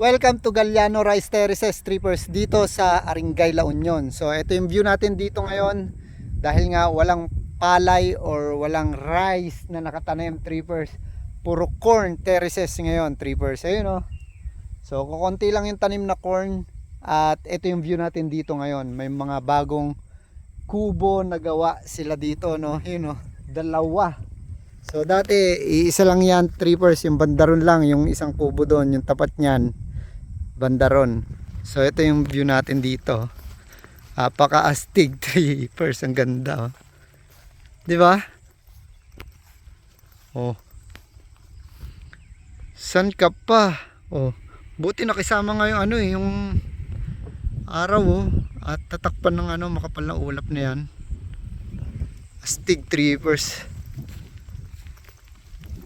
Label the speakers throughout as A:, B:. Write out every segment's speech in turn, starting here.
A: Welcome to Galliano Rice Terraces Trippers dito sa Aringay, La Union. So ito yung view natin dito ngayon dahil nga walang palay or walang rice na nakatanim trippers. Puro corn terraces ngayon trippers. Ayun oh. So kukonti lang yung tanim na corn at ito yung view natin dito ngayon. May mga bagong kubo na gawa sila dito no. Ayun oh, dalawa. So dati iisa lang yan trippers yung bandaron lang yung isang kubo doon yung tapat niyan bandaron. So ito yung view natin dito. Apaka-astig trippers ang ganda oh. 'Di ba? Oh. San ka pa? Oh. Buti nakisama nga yung ano eh, yung araw oh. At tatakpan ng ano, makapal na ulap na yan. Astig trippers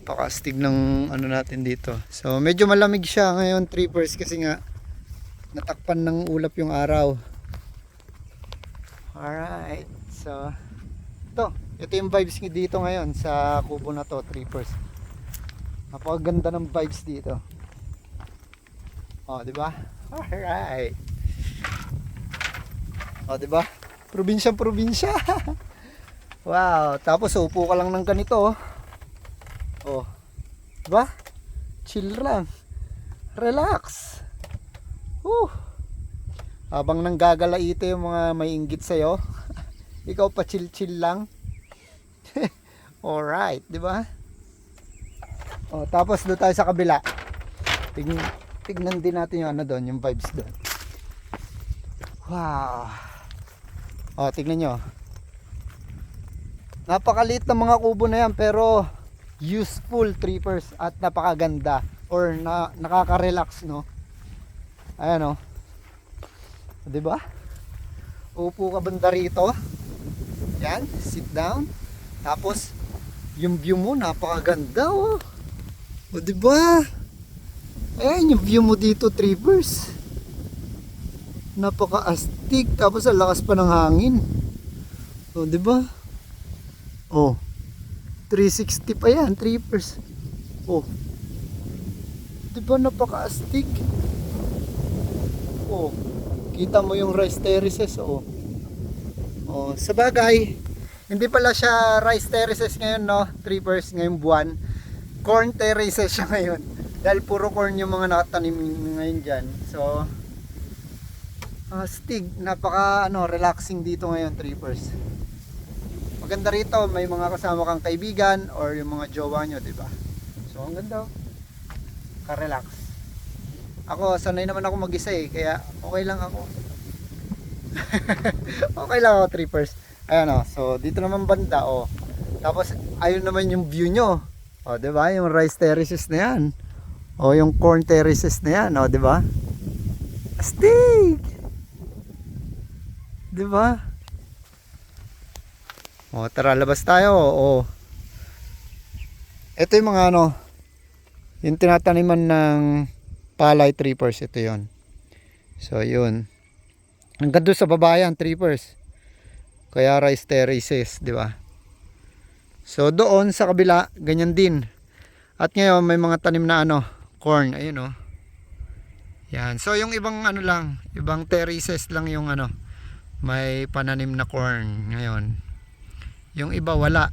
A: pakastig ng ano natin dito. So medyo malamig siya ngayon trippers kasi nga natakpan ng ulap yung araw. Alright. So ito, ito yung vibes dito ngayon sa kubo na to trippers. Napakaganda ng vibes dito. Oh, di ba? Alright. Oh, di ba? Probinsya probinsya. wow, tapos upo ka lang ng ganito oh. Oh. Diba? Chill lang. Relax. Uh. Habang nanggagalaite yung mga may inggit sa'yo, ikaw pa chill-chill lang. Alright, di ba? Oh, tapos doon tayo sa kabila. Tig tignan din natin yung ano doon, yung vibes doon. Wow. Oh, tignan nyo. Napakaliit ng mga kubo na yan pero useful trippers at napakaganda or na, nakaka-relax no? Ayan o 'di ba upo ka banda rito. Yan sit down. Tapos yung view mo napakaganda oh. O 'di ba ayan yung view mo dito trippers. Napaka-astig. Tapos ang lakas pa ng hangin. O 'di ba oh 360 pa yan, trippers. Oh. Di ba napaka-astig? Oh. Kita mo yung rice terraces, oh. Oh, sa bagay, hindi pala siya rice terraces ngayon, no? Trippers ngayong buwan. Corn terraces siya ngayon. Dahil puro corn yung mga nakatanim ngayon dyan. So, astig. Napaka, ano, relaxing dito ngayon, trippers maganda rito may mga kasama kang kaibigan or yung mga jowa nyo di ba? So ang ganda oh. ka-relax. Ako sanay naman ako mag-isa eh. Kaya okay lang ako. Okay lang ako trippers. Ayan oh. So dito naman banda oh. Tapos ayun naman yung view nyo. Oh di ba? Yung rice terraces na yan. Oh yung corn terraces na yan oh di ba? Astig! Di ba o, tara, labas tayo. O. Ito yung mga ano, yung tinataniman ng palay trippers. Ito yon So, yun. Hanggang doon sa babayan, trippers. Kaya rice terraces, di ba? So, doon sa kabila, ganyan din. At ngayon, may mga tanim na ano, corn. Ayun, o. Yan. So, yung ibang ano lang, ibang terraces lang yung ano, may pananim na corn ngayon. Yung iba wala.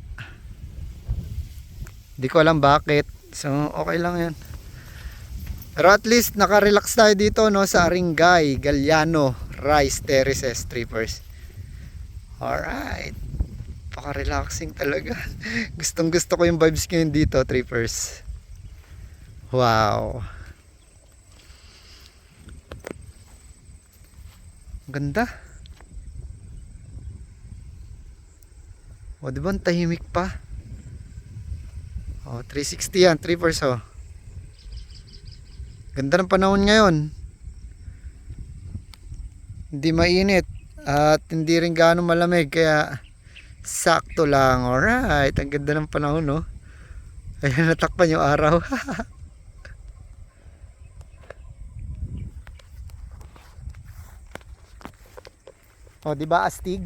A: Hindi ko alam bakit. So okay lang yan. Pero at least naka-relax tayo dito no sa Aringay, Galliano, Rice Terraces, Trippers. Alright. Paka-relaxing talaga. Gustong gusto ko yung vibes ngayon dito, Trippers. Wow. Ganda. O, di ba tahimik pa? O, 360 yan, 3 oh. Ganda ng panahon ngayon. Hindi mainit at hindi rin gaano malamig kaya sakto lang. Alright, ang ganda ng panahon, no? Ayan, natakpan yung araw. o, di ba astig?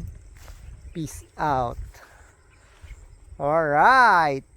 A: Peace out. Alright.